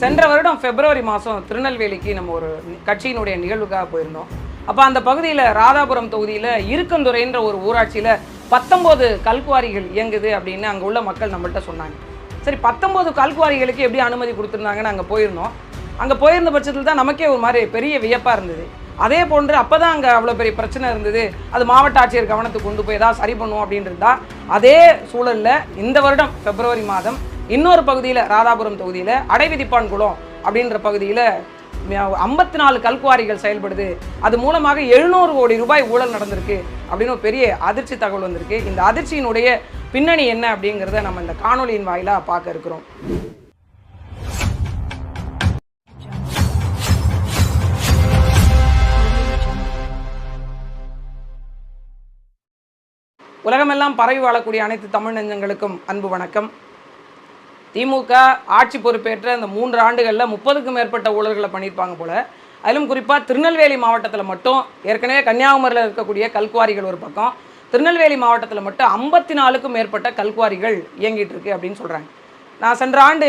சென்ற வருடம் பிப்ரவரி மாதம் திருநெல்வேலிக்கு நம்ம ஒரு கட்சியினுடைய நிகழ்வுக்காக போயிருந்தோம். அப்போ அந்த பகுதியில் ராதாபுரம் தொகுதியில் இருக்கந்துறைன்ற ஒரு ஊராட்சியில் பத்தொம்போது கல்குவாரிகள் இயங்குது அப்படின்னு அங்கே உள்ள மக்கள் நம்மள்ட்ட சொன்னாங்க. சரி பத்தொம்போது கல்குவாரிகளுக்கு எப்படி அனுமதி கொடுத்துருந்தாங்கன்னு அங்கே போயிருந்தோம். அங்கே போயிருந்த பட்சத்தில் தான் நமக்கே ஒரு மாதிரி பெரிய வியப்பாக இருந்தது. அதே போன்று அப்போ தான் அங்கே அவ்வளோ பெரிய பிரச்சனை இருந்தது. அது மாவட்ட ஆட்சியர் கவனத்துக்கு கொண்டு போய் ஏதாவது சரி பண்ணுவோம் அப்படின்றது தான் அதே சூழலில் இந்த வருடம் பிப்ரவரி மாதம் இன்னொரு பகுதியில் ராதாபுரம் தொகுதியில் அடைவிதிப்பான் குளம் அப்படின்ற பகுதியில் ஐம்பத்தி நாலு கல்குவாரிகள் செயல்படுது. அது மூலமாக எழுநூறு கோடி ரூபாய் ஊழல் நடந்திருக்கு அப்படின்னு ஒரு பெரிய அதிர்ச்சி தகவல் வந்திருக்கு. இந்த அதிர்ச்சியினுடைய பின்னணி என்ன அப்படிங்கிறத நம்ம இந்த காணொலியின் வாயிலாக பார்க்க இருக்கிறோம். உலகமெல்லாம் பரவி வாழக்கூடிய அனைத்து தமிழ் நெஞ்சங்களுக்கும் அன்பு வணக்கம். திமுக ஆட்சி பொறுப்பேற்ற இந்த மூன்று ஆண்டுகளில் முப்பதுக்கும் மேற்பட்ட ஊழல்களை பண்ணியிருப்பாங்க போல. அதிலும் குறிப்பாக திருநெல்வேலி மாவட்டத்தில் மட்டும் ஏற்கனவே கன்னியாகுமரியில் இருக்கக்கூடிய கல்குவாரிகள் ஒரு பக்கம். திருநெல்வேலி மாவட்டத்தில் மட்டும் ஐம்பத்தி நாலுக்கும் மேற்பட்ட கல்குவாரிகள் இயங்கிட்டு இருக்கு அப்படின்னு சொல்கிறாங்க நான் சென்ற ஆண்டு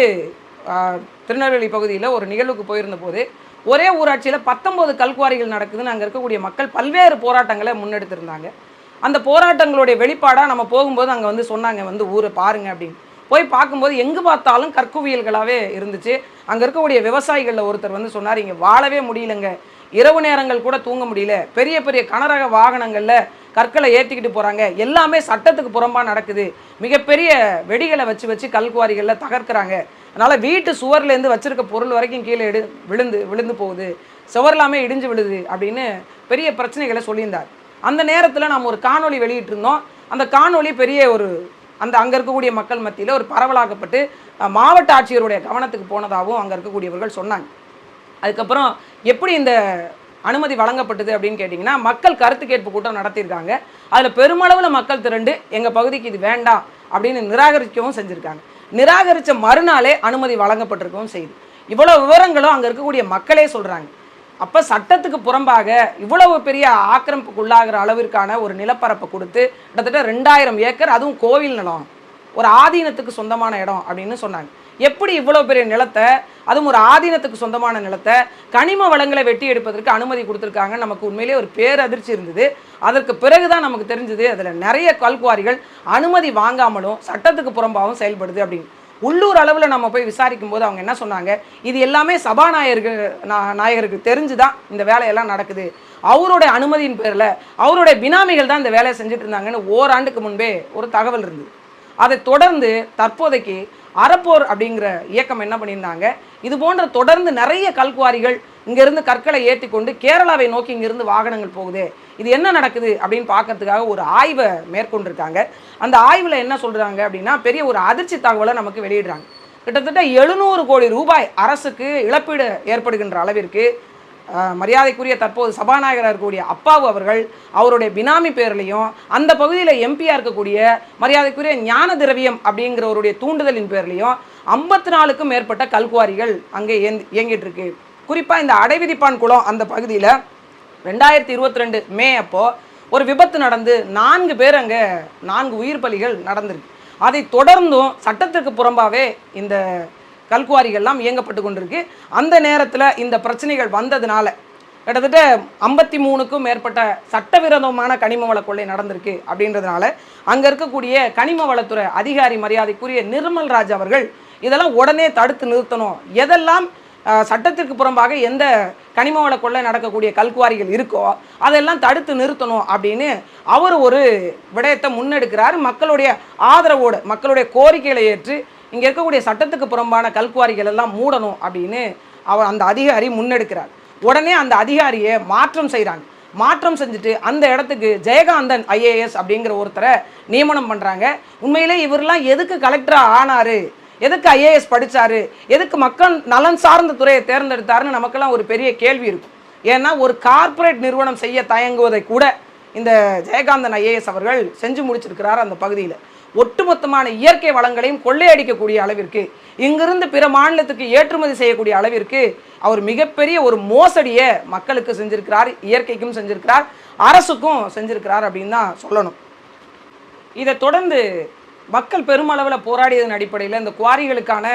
திருநெல்வேலி பகுதியில் ஒரு நிகழ்வுக்கு போயிருந்த போது ஒரே ஊராட்சியில் பத்தொம்போது கல்குவாரிகள் நடக்குதுன்னு அங்கே இருக்கக்கூடிய மக்கள் பல்வேறு போராட்டங்களை முன்னெடுத்திருந்தாங்க. அந்த போராட்டங்களுடைய வெளிப்பாடாக நம்ம போகும்போது அங்கே வந்து சொன்னாங்க வந்து ஊரை பாருங்க அப்படின்னு. போய் பார்க்கும்போது எங்கே பார்த்தாலும் கற்குவியல்களாகவே இருந்துச்சு. அங்கே இருக்கக்கூடிய விவசாயிகளில் ஒருத்தர் வந்து சொன்னார் இங்கே வாழவே முடியலங்க. இரவு நேரங்கள் கூட தூங்க முடியல. பெரிய பெரிய கனரக வாகனங்களில் கற்களை ஏற்றிக்கிட்டு போகிறாங்க எல்லாமே சட்டத்துக்கு புறம்பாக நடக்குது. மிகப்பெரிய வெடிகளை வச்சு வச்சு கல்குவாரிகளில் தகர்க்கிறாங்க. அதனால் வீட்டு சுவர்லேருந்து வச்சுருக்க பொருள் வரைக்கும் கீழே எடு விழுந்து விழுந்து போகுது. சுவர்லாமே இடிஞ்சு விழுது அப்படின்னு பெரிய பிரச்சனைகளை சொல்லியிருந்தார். அந்த நேரத்தில் நாம் ஒரு காணொலி வெளியிட்டிருந்தோம். அந்த காணொலி பெரிய ஒரு அந்த அங்கே இருக்கக்கூடிய மக்கள் மத்தியில் ஒரு பரவலாக்கப்பட்டு மாவட்ட ஆட்சியருடைய கவனத்துக்கு போனதாகவும் அங்கே இருக்கக்கூடியவர்கள் சொன்னாங்க. அதுக்கப்புறம் எப்படி இந்த அனுமதி வழங்கப்பட்டது அப்படின்னு கேட்டிங்கன்னா மக்கள் கருத்து கேட்பு கூட்டம் நடத்தியிருக்காங்க. அதில் பெருமளவில் மக்கள் திரண்டு எங்கள் பகுதிக்கு இது வேண்டாம் அப்படின்னு நிராகரிக்கவும் செஞ்சுருக்காங்க. நிராகரித்த மறுநாளே அனுமதி வழங்கப்பட்டிருக்கவும் செய்யுது. இவ்வளோ விவரங்களும் அங்கே இருக்கக்கூடிய மக்களே சொல்கிறாங்க அப்போ சட்டத்துக்கு புறம்பாக இவ்வளவு பெரிய ஆக்கிரமிப்புக்குள்ளாகிற அளவிற்கான ஒரு நிலப்பரப்பை கொடுத்து கிட்டத்தட்ட ரெண்டாயிரம் ஏக்கர் அதுவும் கோவில் நிலம் ஒரு ஆதீனத்துக்கு சொந்தமான இடம் அப்படின்னு சொன்னாங்க. எப்படி இவ்வளோ பெரிய நிலத்தை அதுவும் ஒரு ஆதீனத்துக்கு சொந்தமான நிலத்தை கனிம வளங்களை வெட்டி எடுப்பதற்கு அனுமதி கொடுத்துருக்காங்க நமக்கு உண்மையிலேயே ஒரு பேரதிர்ச்சி இருந்தது. அதற்கு பிறகு தான் நமக்கு தெரிஞ்சது அதில் நிறைய கல்குவாரிகள் அனுமதி வாங்காமலும் சட்டத்துக்கு புறம்பாகவும் செயல்படுது அப்படின்னு. உள்ளூர் அளவில் நம்ம போய் விசாரிக்கும் போது அவங்க என்ன சொன்னாங்க? இது எல்லாமே சபாநாயகருக்கு நா- நாயகருக்கு தெரிஞ்சு தான் இந்த வேலையெல்லாம் நடக்குது. அவருடைய அனுமதியின் பேரில் அவருடைய பினாமிகள் தான் இந்த வேலையை செஞ்சுட்டு இருந்தாங்கன்னு ஓராண்டுக்கு முன்பே ஒரு தகவல் இருந்தது. அதை தொடர்ந்து தற்போதைக்கு அறப்போர் அப்படிங்கிற இயக்கம் என்ன பண்ணியிருந்தாங்க? இது போன்ற தொடர்ந்து நிறைய கல்குவாரிகள் இங்கேருந்து கற்களை ஏற்றி கொண்டு கேரளாவை நோக்கி இங்கிருந்து வாகனங்கள் போகுது இது என்ன நடக்குது அப்படின்னு பார்க்கறதுக்காக ஒரு ஆய்வை மேற்கொண்டிருக்காங்க. அந்த ஆய்வில் என்ன சொல்கிறாங்க அப்படின்னா பெரிய ஒரு அதிர்ச்சி தகவலை நமக்கு வெளியிடுறாங்க. கிட்டத்தட்ட எழுநூறு கோடி ரூபாய் அரசுக்கு இழப்பீடு ஏற்படுகின்ற அளவிற்கு மரியாதைக்குரிய தற்போது சபாநாயகராக இருக்கக்கூடிய அப்பாவு அவர்கள் அவருடைய பினாமி பேர்லையும் அந்த பகுதியில் எம்பியாக இருக்கக்கூடிய மரியாதைக்குரிய ஞான திரவியம் அப்படிங்கிறவருடைய தூண்டுதலின் பேர்லையும் ஐம்பத்தி நாலுக்கும் மேற்பட்ட கல்குவாரிகள் அங்கே இயங்கிட்டு இருக்கு. குறிப்பாக இந்த அடைவிதிப்பான் குளம் அந்த பகுதியில் ரெண்டாயிரத்தி இருபத்தி ரெண்டு மே அப்போ ஒரு விபத்து நடந்து நான்கு பேர் அங்கே நான்கு உயிர் பலிகள் நடந்திருக்கு. அதை தொடர்ந்தும் சட்டத்திற்கு புறம்பாகவே இந்த கல்குவாரிகள்லாம் இயங்கப்பட்டு கொண்டிருக்கு. அந்த நேரத்தில் இந்த பிரச்சனைகள் வந்ததுனால கிட்டத்தட்ட ஐம்பத்தி மூணுக்கும் மேற்பட்ட சட்டவிரோதமான கனிம வள கொள்ளை நடந்திருக்கு அப்படின்றதுனால அங்கே இருக்கக்கூடிய கனிம வளத்துறை அதிகாரி மரியாதைக்குரிய நிர்மல் ராஜ் அவர்கள் இதெல்லாம் உடனே தடுத்து நிறுத்தணும். எதெல்லாம் சட்டத்திற்கு புறம்பாக எந்த கனிம வள கொள்ளை நடக்கக்கூடிய கல்குவாரிகள் இருக்கோ அதெல்லாம் தடுத்து நிறுத்தணும் அப்படின்னு அவர் ஒரு விடயத்தை முன்னெடுக்கிறார். மக்களுடைய ஆதரவோடு மக்களுடைய கோரிக்கைகளை ஏற்று இங்கே இருக்கக்கூடிய சட்டத்துக்கு புறம்பான கல்குவாரிகள் எல்லாம் மூடணும் அப்படின்னு அவர் அந்த அதிகாரி முன்னெடுக்கிறார். உடனே அந்த அதிகாரியை மாற்றம் செய்கிறாங்க. மாற்றம் செஞ்சுட்டு அந்த இடத்துக்கு ஜெயகாந்தன் ஐஏஎஸ் அப்படிங்கிற ஒருத்தரை நியமனம் பண்ணுறாங்க உண்மையிலே இவரெல்லாம் எதுக்கு கலெக்டராக ஆனாரு? எதுக்கு ஐஏஎஸ் படிச்சாரு? எதுக்கு மக்கள் நலன் சார்ந்த துறையை தேர்ந்தெடுத்தாருன்னு நமக்கெல்லாம் ஒரு பெரிய கேள்வி இருக்கும். ஏன்னா ஒரு கார்ப்பரேட் நிறுவனம் செய்ய தயங்குவதை கூட இந்த ஜெயகாந்தன் ஐஏஎஸ் அவர்கள் செஞ்சு முடிச்சிருக்கிறார் அந்த பகுதியில். ஒட்டுமொத்தமான இயற்கை வளங்களையும் கொள்ளையடிக்கக்கூடிய அளவிற்கு இங்கிருந்து பிற மாநிலத்துக்கு ஏற்றுமதி செய்யக்கூடிய அளவிற்கு அவர் மிகப்பெரிய ஒரு மோசடியை மக்களுக்கு செஞ்சிருக்கிறார் இயற்கைக்கும் செஞ்சிருக்கிறார் அரசுக்கும் செஞ்சிருக்கிறார் அப்படின்னு தான் சொல்லணும். இதை தொடர்ந்து மக்கள் பெருமளவில் போராடியதன் அடிப்படையில் இந்த குவாரிகளுக்கான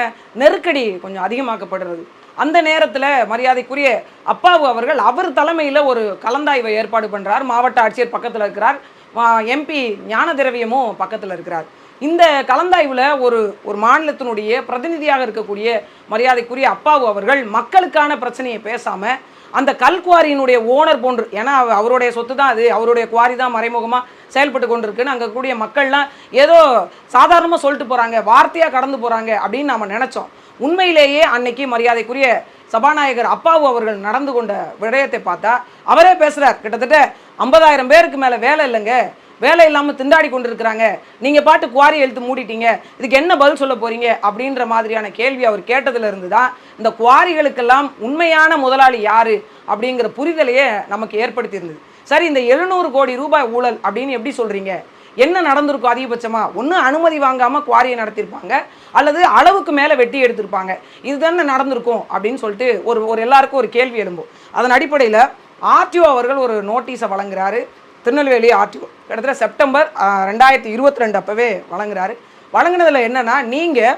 நெருக்கடி கொஞ்சம் அதிகமாக்கப்படுறது. அந்த நேரத்தில் மரியாதைக்குரிய அப்பாவு அவர்கள் அவர் தலைமையில் ஒரு கலந்தாய்வை ஏற்பாடு பண்ணுறார் மாவட்ட ஆட்சியர் பக்கத்தில் இருக்கிறார். எம்பி ஞான திரவியமும் பக்கத்தில் இருக்கிறார். இந்த கலந்தாய்வில் ஒரு ஒரு மாநிலத்தினுடைய பிரதிநிதியாக இருக்கக்கூடிய மரியாதைக்குரிய அப்பாவு அவர்கள் மக்களுக்கான பிரச்சனையை பேசாமல் அந்த கல்குவாரியினுடைய ஓனர் போன்று ஏன்னா அவருடைய சொத்து தான் அது அவருடைய குவாரி தான் மறைமுகமாக செயல்பட்டு கொண்டிருக்குன்னு அங்கே கூடிய மக்கள்லாம் ஏதோ சாதாரணமாக சொல்லிட்டு போகிறாங்க வார்த்தையாக கடந்து போகிறாங்க அப்படின்னு நாம் நினச்சோம். உண்மையிலேயே அன்னைக்கு மரியாதைக்குரிய சபாநாயகர் அப்பாவு அவர்கள் நடந்து கொண்ட விடயத்தை பார்த்தா அவரே பேசுகிறார் கிட்டத்தட்ட ஐம்பதாயிரம் பேருக்கு மேலே வேலை இல்லைங்க. வேலை இல்லாமல் திண்டாடி கொண்டு இருக்கிறாங்க நீங்கள் பாட்டு குவாரி எழுத்து மூடிட்டீங்க. இதுக்கு என்ன பதில் சொல்ல போகிறீங்க அப்படின்ற மாதிரியான கேள்வி அவர் கேட்டதுலேருந்து தான் இந்த குவாரிகளுக்கெல்லாம் உண்மையான முதலாளி யார்? அப்படிங்கிற புரிதலையே நமக்கு ஏற்படுத்தி இருந்தது சரி இந்த எழுநூறு கோடி ரூபாய் ஊழல் அப்படின்னு எப்படி சொல்கிறீங்க என்ன நடந்திருக்கும் அதிகபட்சமாக ஒன்று அனுமதி வாங்காமல் குவாரியை நடத்தியிருப்பாங்க. அல்லது அளவுக்கு மேலே வெட்டி எடுத்திருப்பாங்க. இதுதானே நடந்திருக்கும் அப்படின்னு சொல்லிட்டு ஒரு ஒரு எல்லாருக்கும் ஒரு கேள்வி எழும்பும். அதன் அடிப்படையில் ஆர்டிஓ அவர்கள் ஒரு நோட்டீஸை வழங்குறாரு. திருநெல்வேலி ஆர்டிஓ. கிட்டத்தட்ட செப்டம்பர் ரெண்டாயிரத்தி இருபத்தி ரெண்டு அப்போவே வழங்குறாரு. வழங்கினதில் என்னென்னா நீங்கள்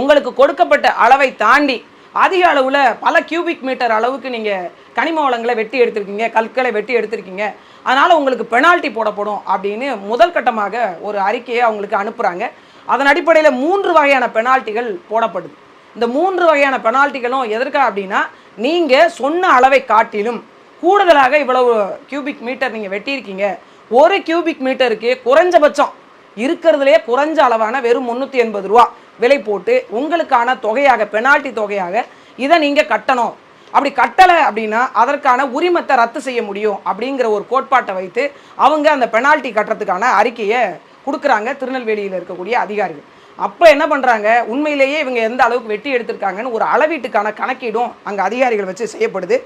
உங்களுக்கு கொடுக்கப்பட்ட அளவை தாண்டி அதிக அளவில் பல கியூபிக் மீட்டர் அளவுக்கு நீங்கள் கனிம வளங்களை வெட்டி எடுத்திருக்கீங்க கற்களை வெட்டி எடுத்திருக்கீங்க. அதனால் உங்களுக்கு பெனால்ட்டி போடப்படும் அப்படின்னு முதல் கட்டமாக ஒரு அறிக்கையை அவங்களுக்கு அனுப்புகிறாங்க அதன் அடிப்படையில் மூன்று வகையான பெனால்ட்டிகள் போடப்படுது. இந்த மூன்று வகையான பெனால்ட்டிகளும் எதற்காக அப்படின்னா நீங்கள் சொன்ன அளவை காட்டிலும் கூடுதலாக இவ்வளவு கியூபிக் மீட்டர் நீங்கள் வெட்டியிருக்கீங்க. ஒரு கியூபிக் மீட்டருக்கு குறைஞ்சபட்சம் இருக்கிறதுலே குறைஞ்ச அளவான வெறும் முந்நூற்றி எண்பது ரூபா விலை போட்டு உங்களுக்கான தொகையாக பெனால்ட்டி தொகையாக இதை நீங்கள் கட்டணும். அப்படி கட்டலை அப்படின்னா அதற்கான உரிமத்தை ரத்து செய்ய முடியும் அப்படிங்கிற ஒரு கோட்பாட்டை வைத்து அவங்க அந்த பெனால்ட்டி கட்டுறதுக்கான அறிக்கையை கொடுக்குறாங்க திருநெல்வேலியில் இருக்கக்கூடிய அதிகாரிகள். அப்போ என்ன பண்ணுறாங்க உண்மையிலேயே இவங்க எந்த அளவுக்கு வெட்டி எடுத்திருக்காங்கன்னு ஒரு அளவீட்டுக்கான கணக்கீடும் அங்கே அதிகாரிகள் வச்சு செய்யப்படுது.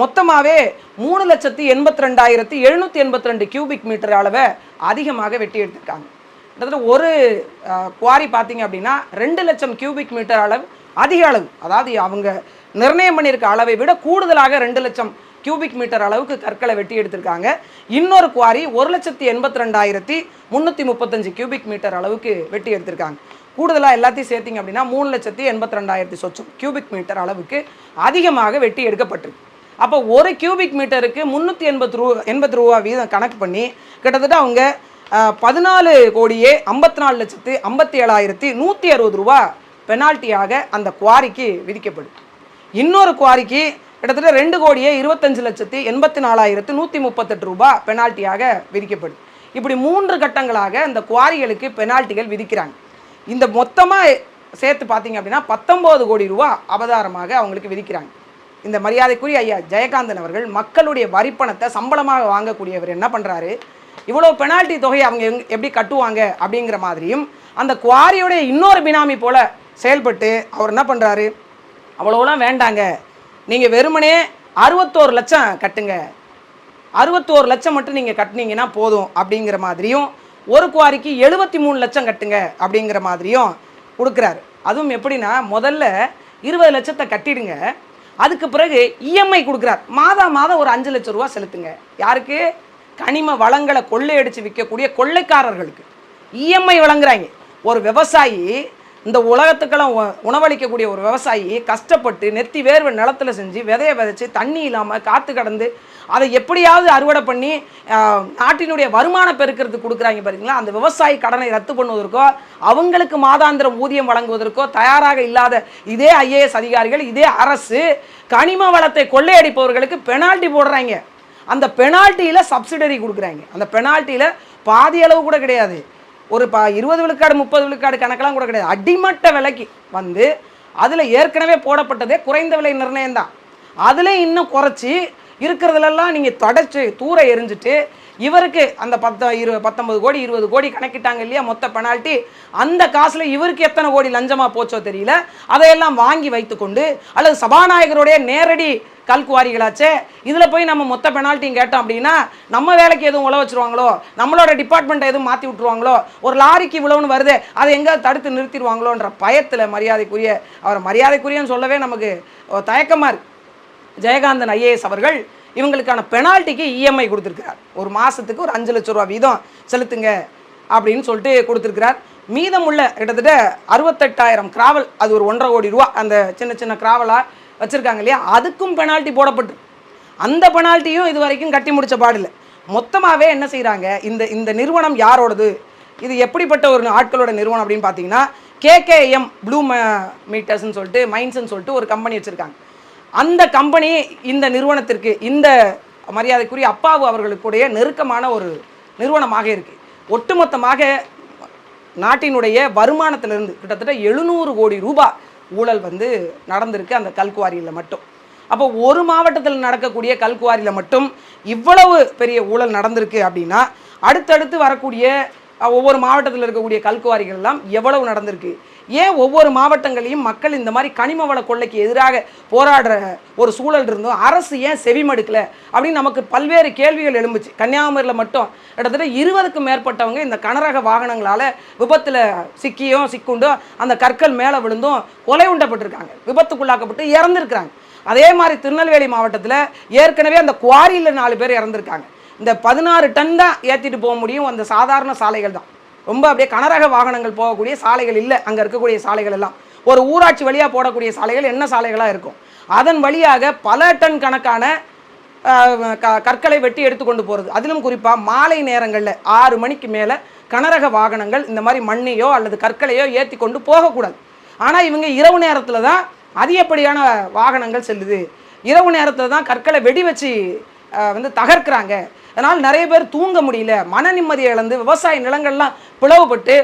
மொத்தமாகவே மூணு லட்சத்தி எண்பத்தி ரெண்டாயிரத்தி எழுநூற்றி எண்பத்தி ரெண்டு கியூபிக் மீட்டர் அளவை அதிகமாக வெட்டி எடுத்திருக்காங்க. கிட்டத்தட்ட ஒரு குவாரி பார்த்தீங்க அப்படின்னா ரெண்டு லட்சம் கியூபிக் மீட்டர் அளவு அதிக அளவு. அதாவது அவங்க நிர்ணயம் பண்ணியிருக்க அளவை விட கூடுதலாக ரெண்டு லட்சம் கியூபிக் மீட்டர் அளவுக்கு கற்களை வெட்டி எடுத்திருக்காங்க. இன்னொரு குவாரி ஒரு லட்சத்தி எண்பத்தி ரெண்டாயிரத்தி முந்நூற்றி முப்பத்தஞ்சு கியூபிக் மீட்டர் அளவுக்கு வெட்டி எடுத்திருக்காங்க. கூடுதலாக எல்லாத்தையும் சேர்த்திங்க அப்படின்னா மூணு லட்சத்தி எண்பத்தி ரெண்டாயிரத்தி சொச்சம் கியூபிக் மீட்டர் அளவுக்கு அதிகமாக வெட்டி எடுக்கப்பட்டிருக்கு. அப்போ ஒரு கியூபிக் மீட்டருக்கு முந்நூற்றி எண்பது ரூ எண்பது ரூபா வீதம் கணக்கு பண்ணி கிட்டத்தட்ட அவங்க பதினாலு கோடியே ஐம்பத்தி நாலு லட்சத்து ஐம்பத்தி ஏழாயிரத்தி நூற்றி அறுபது ரூபா பெனால்ட்டியாக அந்த குவாரிக்கு விதிக்கப்படும். இன்னொரு குவாரிக்கு கிட்டத்தட்ட ரெண்டு கோடியே இருபத்தஞ்சு லட்சத்தி எண்பத்தி நாலாயிரத்து நூற்றி முப்பத்தெட்டு ரூபா பெனால்ட்டியாக விதிக்கப்படும். இப்படி மூன்று கட்டங்களாக இந்த குவாரிகளுக்கு பெனால்ட்டிகள் விதிக்கிறாங்க. இந்த மொத்தமாக சேர்த்து பார்த்தீங்க அப்படின்னா பத்தொம்போது கோடி ரூபா அபதாரமாக அவங்களுக்கு விதிக்கிறாங்க. இந்த மரியாதைக்குரிய ஐயா ஜெயகாந்தன் அவர்கள் மக்களுடைய வரிப்பணத்தை சம்பளமாக வாங்கக்கூடியவர் என்ன பண்ணுறாரு இவ்வளோ பெனால்ட்டி தொகையை அவங்க எப்படி கட்டுவாங்க அப்படிங்கிற மாதிரியும் அந்த குவாரியோடைய இன்னொரு பினாமி போல் செயல்பட்டு அவர் என்ன பண்ணுறாரு அவ்வளோலாம் வேண்டாங்க. நீங்கள் வெறுமனே அறுபத்தோரு லட்சம் கட்டுங்க. அறுபத்தோரு லட்சம் மட்டும் நீங்கள் கட்டுனீங்கன்னா போதும் அப்படிங்கிற மாதிரியும் ஒரு குவாரிக்கு எழுபத்தி மூணு லட்சம் கட்டுங்க அப்படிங்கிற மாதிரியும் கொடுக்குறாரு. அதுவும் எப்படின்னா முதல்ல இருபது லட்சத்தை கட்டிடுங்க. அதுக்கு பிறகு இஎம்ஐ கொடுக்குறார். மாதம் மாதம் ஒரு அஞ்சு லட்சம் ரூபா செலுத்துங்க. யாருக்கு? கனிம வளங்களை கொள்ளையடிச்சு விற்கக்கூடிய கொள்ளைக்காரர்களுக்கு. இஎம்ஐ வழங்குறாங்க. ஒரு விவசாயி இந்த உலகத்துக்கெல்லாம் உ- உணவளிக்கக்கூடிய ஒரு விவசாயி கஷ்டப்பட்டு நெத்தி வேர்வை நிலத்தில் செஞ்சு விதைய விதைச்சி தண்ணி இல்லாமல் காற்று கடந்து அதை எப்படியாவது அறுவடை பண்ணி நாட்டினுடைய வருமான பெருக்கிறதுக்கு கொடுக்குறாங்க பாருங்களா அந்த விவசாயி கடனை ரத்து பண்ணுவதற்கோ அவங்களுக்கு மாதாந்திர ஊதியம் வழங்குவதற்கோ தயாராக இல்லாத இதே ஐஏஎஸ் அதிகாரிகள் இதே அரசு கனிம வளத்தை கொள்ளையடிப்பவர்களுக்கு பெனால்ட்டி போடுறாங்க. அந்த பெனால்ட்டியில் சப்சிடரி கொடுக்குறாங்க. அந்த பெனால்ட்டியில் பாதி அளவு கூட கிடையாது. ஒரு ப இருபது விழுக்காடு முப்பது விழுக்காடு கணக்கெல்லாம் கூட கிடையாது. அடிமட்ட விலைக்கு வந்து அதில் ஏற்கனவே போடப்பட்டதே குறைந்த விலை நிர்ணயம் தான் அதில் இன்னும் குறைச்சி இருக்கிறதுலலாம் நீங்கள் தொடச்சி தூர எரிஞ்சிட்டு இவருக்கு அந்த பத்த இரு பத்தொன்பது கோடி இருபது கோடி கணக்கிட்டாங்க இல்லையா மொத்த பெனால்ட்டி அந்த காசில் இவருக்கு எத்தனை கோடி லஞ்சமாக போச்சோ தெரியல. அதையெல்லாம் வாங்கி வைத்துக்கொண்டு அல்லது சபாநாயகருடைய நேரடி கல்குவாரிகளாச்சே இதில் போய் நம்ம மொத்த பெனால்ட்டியும் கேட்டோம் அப்படின்னா நம்ம வேலைக்கு எதுவும் உழ வச்சிருவாங்களோ? நம்மளோட டிபார்ட்மெண்ட்டை எதுவும் மாற்றி விட்ருவாங்களோ ஒரு லாரிக்கு இவ்வளோன்னு வருது அதை எங்கே தடுத்து நிறுத்திடுவாங்களோன்ற பயத்தில் மரியாதைக்குரிய அவர் மரியாதைக்குரியன்னு சொல்லவே நமக்கு தயக்கமாக இருக்குது ஜெயகாந்தன் ஐஏஎஸ் அவர்கள் இவங்களுக்கான பெனால்ட்டிக்கு இஎம்ஐ கொடுத்துருக்கிறார். ஒரு மாதத்துக்கு ஒரு அஞ்சு லட்ச ரூபா வீதம் செலுத்துங்க அப்படின்னு சொல்லிட்டு கொடுத்துருக்கிறார். மீதமுள்ள கிட்டத்தட்ட அறுபத்தெட்டாயிரம் கிராவல் அது ஒரு ஒன்றரை கோடி ரூபா அந்த சின்ன சின்ன கிராவலாக வச்சுருக்காங்க இல்லையா? அதுக்கும் பெனால்ட்டி போடப்பட்டு. அந்த பெனால்ட்டியும் இது வரைக்கும் கட்டி முடிச்ச பாடில்லை மொத்தமாகவே என்ன செய்கிறாங்க இந்த இந்த நிறுவனம் யாரோடது? இது எப்படிப்பட்ட ஒரு ஆட்களோட நிறுவனம் அப்படின்னு பார்த்தீங்கன்னா கேகேஎம் ப்ளூ மீட்டர்ஸ்னு சொல்லிட்டு மைன்ஸ்ன்னு சொல்லிட்டு ஒரு கம்பெனி வச்சுருக்காங்க. அந்த கம்பெனி இந்த நிறுவனத்திற்கு இந்த மரியாதைக்குரிய அப்பாவு அவர்களுக்குடைய நெருக்கமான ஒரு நிறுவனமாக இருக்குது ஒட்டுமொத்தமாக நாட்டினுடைய வருமானத்திலிருந்து கிட்டத்தட்ட எழுநூறு கோடி ரூபாய் ஊழல் வந்து நடந்திருக்கு அந்த கல்குவாரியில் மட்டும். அப்போ ஒரு மாவட்டத்தில் நடக்கக்கூடிய கல்குவாரியில் மட்டும் இவ்வளவு பெரிய ஊழல் நடந்திருக்கு அப்படின்னா அடுத்தடுத்து வரக்கூடிய ஒவ்வொரு மாவட்டத்தில் இருக்கக்கூடிய கல்குவாரிகள் எல்லாம் எவ்வளவு நடந்திருக்கு? ஏன் ஒவ்வொரு மாவட்டங்களையும் மக்கள் இந்த மாதிரி கனிம வள கொள்ளைக்கு எதிராக போராடுற ஒரு சூழல் இருந்தும் அரசு ஏன் செவிமடுக்கல அப்படின்னு நமக்கு பல்வேறு கேள்விகள் எழும்புச்சு. கன்னியாகுமரியில் மட்டும். கிட்டத்தட்ட இருபதுக்கும் மேற்பட்டவங்க இந்த கனரக வாகனங்களால் விபத்தில் சிக்கியும் சிக்குண்டும் அந்த கற்கள் மேலே விழுந்தும் கொலை உண்டப்பட்டிருக்காங்க. விபத்துக்குள்ளாக்கப்பட்டு இறந்துருக்கிறாங்க. அதே மாதிரி திருநெல்வேலி மாவட்டத்தில் ஏற்கனவே அந்த குவாரியில் நாலு பேர் இறந்துருக்காங்க. இந்த பதினாறு டன் தான் ஏற்றிட்டு போக முடியும் அந்த சாதாரண சாலைகள் தான். ரொம்ப அப்படியே கனரக வாகனங்கள் போகக்கூடிய சாலைகள் இல்லை. அங்கே இருக்கக்கூடிய சாலைகள் எல்லாம். ஒரு ஊராட்சி வழியாக போடக்கூடிய சாலைகள் என்ன சாலைகளாக இருக்கும்? அதன் வழியாக பல டன் கணக்கான க- கற்களை வெட்டி எடுத்துக்கொண்டு போகிறது அதிலும் குறிப்பாக மாலை நேரங்களில் ஆறு மணிக்கு மேலே கனரக வாகனங்கள் இந்த மாதிரி மண்ணையோ அல்லது கற்களையோ ஏற்றி கொண்டு போகக்கூடாது. ஆனால் இவங்க இரவு நேரத்தில் தான் அதிகப்படியான வாகனங்கள் செல்லுது. இரவு நேரத்தில் தான் கற்களை வெடி வச்சு வந்து தகர்க்கிறாங்க. அதனால் நிறைய பேர் தூங்க முடியல மன நிம்மதியை இழந்து விவசாய நிலங்கள்லாம் பிளவுபட்டு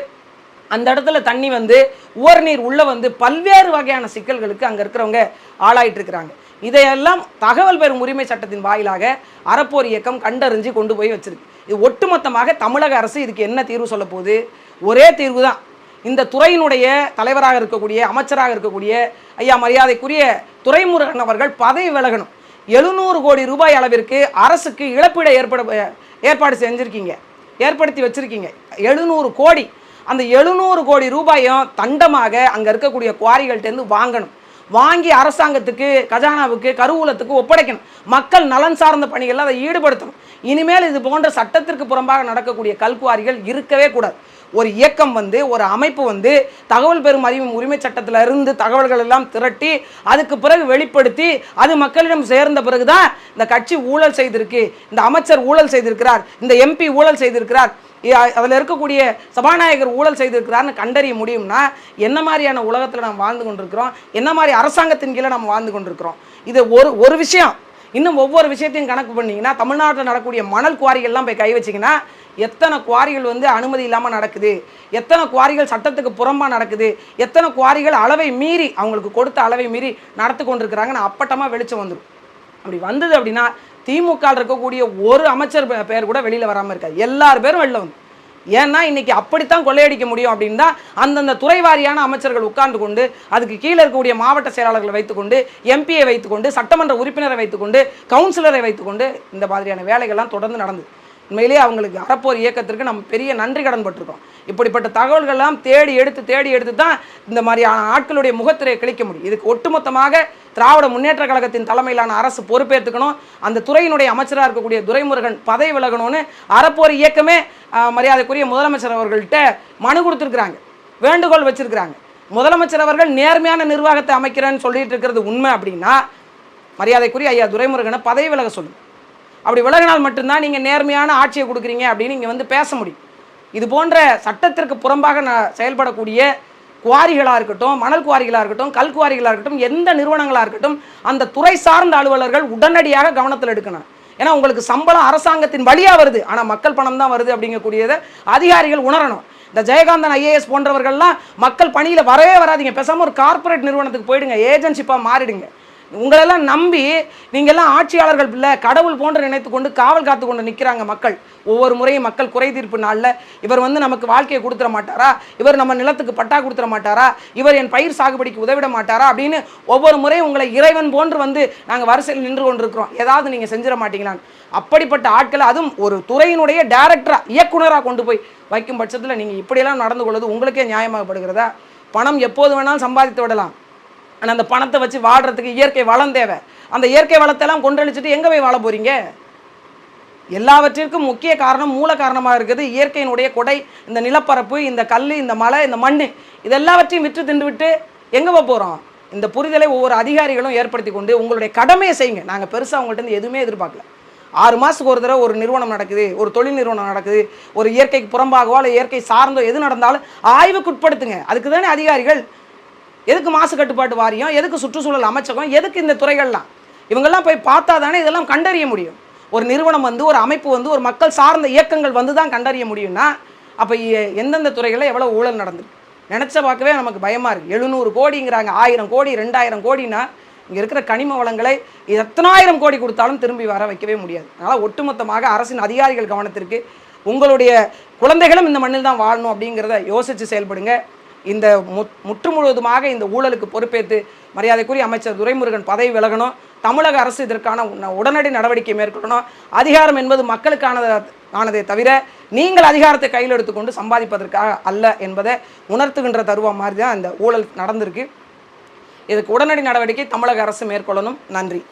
அந்த இடத்துல தண்ணி வந்து உவர் நீர் வந்து பல்வேறு வகையான சிக்கல்களுக்கு அங்கே இருக்கிறவங்க ஆளாயிட்டு இருக்கிறாங்க. இதையெல்லாம் தகவல் பெறும் உரிமை சட்டத்தின் வாயிலாக அறப்போர் இயக்கம் கண்டறிஞ்சு கொண்டு போய் வச்சிருக்கு. இது ஒட்டுமொத்தமாக தமிழக அரசு இதுக்கு என்ன தீர்வு சொல்ல போகுது? ஒரே தீர்வு தான் இந்த துறையினுடைய தலைவராக இருக்கக்கூடிய அமைச்சராக இருக்கக்கூடிய ஐயா மரியாதைக்குரிய துறைமுருகன் அவர்கள் பதவி விலகணும். எழுநூறு கோடி ரூபாய் அளவிற்கு அரசுக்கு இழப்பீடை ஏற்பட ஏற்பாடு செஞ்சுருக்கீங்க. ஏற்படுத்தி வச்சுருக்கீங்க. எழுநூறு கோடி. அந்த எழுநூறு கோடி ரூபாயும் தண்டமாக அங்கே இருக்கக்கூடிய குவாரிகள்கிட்டேருந்து வாங்கணும். வாங்கி அரசாங்கத்துக்கு கஜானாவுக்கு கருவூலத்துக்கு ஒப்படைக்கணும். மக்கள் நலன் சார்ந்த பணிகளில் அதை ஈடுபடுத்தணும். இனிமேல் இது போன்ற சட்டத்திற்கு புறம்பாக நடக்கக்கூடிய கல்குவாரிகள் இருக்கவே கூடாது. ஒரு இயக்கம் வந்து ஒரு அமைப்பு வந்து தகவல் பெறும் அறிவும் உரிமை சட்டத்தில் இருந்து தகவல்கள் எல்லாம் திரட்டி அதுக்கு பிறகு வெளிப்படுத்தி அது மக்களிடம் சேர்ந்த பிறகுதான் இந்த கட்சி ஊழல் செய்திருக்கு. இந்த அமைச்சர் ஊழல் செய்திருக்கிறார். இந்த எம்பி ஊழல் செய்திருக்கிறார். அதில் இருக்கக்கூடிய சபாநாயகர் ஊழல் செய்திருக்கிறார்னு கண்டறிய முடியும்னா என்ன மாதிரியான உலகத்தில் நாம் வாழ்ந்து கொண்டிருக்கிறோம்? என்ன மாதிரி அரசாங்கத்தின் கீழே நம்ம வாழ்ந்து கொண்டிருக்கிறோம்? இது ஒரு ஒரு விஷயம். இன்னும் ஒவ்வொரு விஷயத்தையும் கணக்கு பண்ணிங்கன்னா தமிழ்நாட்டில் நடக்கக்கூடிய மணல் குவாரிகள்லாம் போய் கை வச்சிங்கன்னா எத்தனை குவாரிகள் வந்து அனுமதி இல்லாமல் நடக்குது? எத்தனை குவாரிகள் சட்டத்துக்கு புறம்பாக நடக்குது? எத்தனை குவாரிகள் அளவை மீறி அவங்களுக்கு கொடுத்த அளவை மீறி நடத்து கொண்டிருக்கிறாங்கன்னு அப்பட்டமாக வெளிச்சம் வந்துடும் அப்படி வந்தது அப்படின்னா திமுக இருக்கக்கூடிய ஒரு அமைச்சர் பேர் கூட வெளியில் வராமல் இருக்காது. எல்லார் பேரும் வெளில வந்து. ஏன்னா இன்னைக்கு அப்படித்தான் கொள்ளையடிக்க முடியும் அப்படின்னு தான் அந்தந்த துறை வாரியான அமைச்சர்கள் உட்கார்ந்து கொண்டு அதுக்கு கீழே இருக்கக்கூடிய மாவட்ட செயலாளர்களை வைத்துக்கொண்டு எம்பியை வைத்துக்கொண்டு சட்டமன்ற உறுப்பினரை வைத்துக்கொண்டு கவுன்சிலரை வைத்துக்கொண்டு இந்த மாதிரியான வேலைகள்லாம் தொடர்ந்து நடந்தது. உண்மையிலேயே அவங்களுக்கு அறப்போர் இயக்கத்திற்கு நம்ம பெரிய நன்றி கடன் பட்டிருக்கோம். இப்படிப்பட்ட தகவல்கள்லாம் தேடி எடுத்து தேடி எடுத்து தான் இந்த மாதிரியான ஆட்களுடைய முகத்திரையை கிழிக்க முடியும். இதுக்கு ஒட்டுமொத்தமாக திராவிட முன்னேற்ற கழகத்தின் தலைமையிலான அரசு பொறுப்பேற்றுக்கணும் அந்த துறையினுடைய அமைச்சராக இருக்கக்கூடிய துரைமுருகன் பதவி விலகணும்னு அறப்போர் இயக்கமே மரியாதைக்குரிய முதலமைச்சர் அவர்கள்ட்ட மனு கொடுத்துருக்குறாங்க. வேண்டுகோள் வச்சிருக்கிறாங்க. முதலமைச்சர் அவர்கள் நேர்மையான நிர்வாகத்தை அமைக்கிறேன்னு சொல்லிட்டு இருக்கிறது உண்மை அப்படின்னா மரியாதைக்குரிய ஐயா துரைமுருகனை பதவி விலக சொல்லுங்கள் அப்படி விலகினால் மட்டும்தான் நீங்கள் நேர்மையான ஆட்சியை கொடுக்குறீங்க அப்படின்னு இங்கே வந்து பேச முடியும். இது போன்ற சட்டத்திற்கு புறம்பாக ந- செயல்படக்கூடிய குவாரிகளாக இருக்கட்டும் மணல் குவாரிகளாக இருக்கட்டும் கல் குவாரிகளாக இருக்கட்டும் எந்த நிறுவனங்களாக இருக்கட்டும் அந்த துறை சார்ந்த அலுவலர்கள் உடனடியாக கவனத்தில் எடுக்கணும். ஏன்னா உங்களுக்கு சம்பளம் அரசாங்கத்தின் வழியாக வருது. ஆனால் மக்கள் பணம் தான் வருது அப்படிங்கக்கூடியதை அதிகாரிகள் உணரணும். இந்த ஜெயகாந்தன் ஐஏஎஸ் போன்றவர்கள்லாம் மக்கள் பணியில் வரவே வராதீங்க. பேசாமல் ஒரு கார்ப்பரேட் நிறுவனத்துக்கு போயிடுங்க. ஏஜென்சிப்பாக மாறிடுங்க. உங்களெல்லாம் நம்பி நீங்கள்லாம் ஆட்சியாளர்கள் இல்லை கடவுள் போன்று நினைத்து கொண்டு காவல் காத்து கொண்டு நிற்கிறாங்க மக்கள். ஒவ்வொரு முறையும் மக்கள் குறை தீர்ப்பு நாளில் இவர் வந்து நமக்கு வாழ்க்கையை கொடுத்துட மாட்டாரா? இவர் நம்ம நிலத்துக்கு பட்டா கொடுத்துட மாட்டாரா? இவர் என் பயிர் சாகுபடிக்கு உதவிட மாட்டாரா? அப்படின்னு ஒவ்வொரு முறையும் உங்களை இறைவன் போன்று வந்து நாங்கள் வரிசையில் நின்று கொண்டிருக்கிறோம். ஏதாவது நீங்கள் செஞ்சிட மாட்டீங்களான்னு அப்படிப்பட்ட ஆட்களை அதுவும் ஒரு துறையினுடைய டேரக்டராக இயக்குனராக கொண்டு போய் வைக்கும் பட்சத்தில் நீங்கள் இப்படியெல்லாம் நடந்து கொள்வது உங்களுக்கே நியாயமாகப்படுகிறதா? பணம் எப்போது வேணாலும் சம்பாதித்து விடலாம். ஆனால் அந்த பணத்தை வச்சு வாடுறதுக்கு இயற்கை வளம் தேவை. அந்த இயற்கை வளத்தெல்லாம் கொண்டழிச்சிட்டு எங்கே போய் வாழ போகிறீங்க எல்லாவற்றிற்கும் முக்கிய காரணம் மூல காரணமாக இருக்குது இயற்கையினுடைய கொடை இந்த நிலப்பரப்பு இந்த கல் இந்த மலை இந்த மண் இதெல்லாவற்றையும் விற்று தின்றுவிட்டு எங்கே போகிறோம் இந்த புரிதலை ஒவ்வொரு அதிகாரிகளும் ஏற்படுத்தி கொண்டு உங்களுடைய கடமையை செய்யுங்க. நாங்கள் பெருசாக அவங்கள்ட்ட இருந்து எதுவுமே எதிர்பார்க்கல. ஆறு மாதத்துக்கு ஒரு தடவை ஒரு நிறுவனம் நடக்குது ஒரு தொழில் நிறுவனம் நடக்குது ஒரு இயற்கைக்கு புறம்பாகவோ இல்லை இயற்கை சார்ந்தோ எது நடந்தாலும் ஆய்வுக்கு உட்படுத்துங்க அதுக்கு தானே அதிகாரிகள் எதுக்கு மாசு கட்டுப்பாட்டு வாரியம்? எதுக்கு சுற்றுச்சூழல் அமைச்சகம்? எதுக்கு இந்த துறைகள்லாம்? இவங்கெல்லாம் போய் பார்த்தா தானே இதெல்லாம் கண்டறிய முடியும். ஒரு நிறுவனம் வந்து ஒரு அமைப்பு வந்து ஒரு மக்கள் சார்ந்த இயக்கங்கள் வந்து தான் கண்டறிய முடியும்னா அப்போ எந்தெந்த துறைகளில் எவ்வளோ ஊழல் நடந்திருக்கு? நினச்ச பார்க்கவே நமக்கு பயமாக இருக்குது எழுநூறு கோடிங்கிறாங்க. ஆயிரம் கோடி ரெண்டாயிரம் கோடினா இங்கே இருக்கிற கனிம வளங்களை எத்தனாயிரம் கோடி கொடுத்தாலும் திரும்பி வர வைக்கவே முடியாது. அதனால் ஒட்டுமொத்தமாக அரசின் அதிகாரிகள் கவனத்திற்கு உங்களுடைய குழந்தைகளும் இந்த மண்ணில் தான் வாழணும் அப்படிங்கிறத யோசித்து செயல்படுங்க. இந்த முற்று முழுவதுமாக இந்த ஊழலுக்கு பொறுப்பேற்று மரியாதைக்குரிய அமைச்சர் துரைமுருகன் பதவி விலகணும். தமிழக அரசு இதற்கான உடனடி நடவடிக்கை மேற்கொள்ளணும். அதிகாரம் என்பது மக்களுக்கான ஆனதே தவிர நீங்கள் அதிகாரத்தை கையில் எடுத்துக்கொண்டு சம்பாதிப்பதற்காக அல்ல என்பதை உணர்த்துகின்ற தருவம் மாதிரி தான் இந்த ஊழல் நடந்திருக்கு. இதுக்கு உடனடி நடவடிக்கை தமிழக அரசு மேற்கொள்ளணும். நன்றி.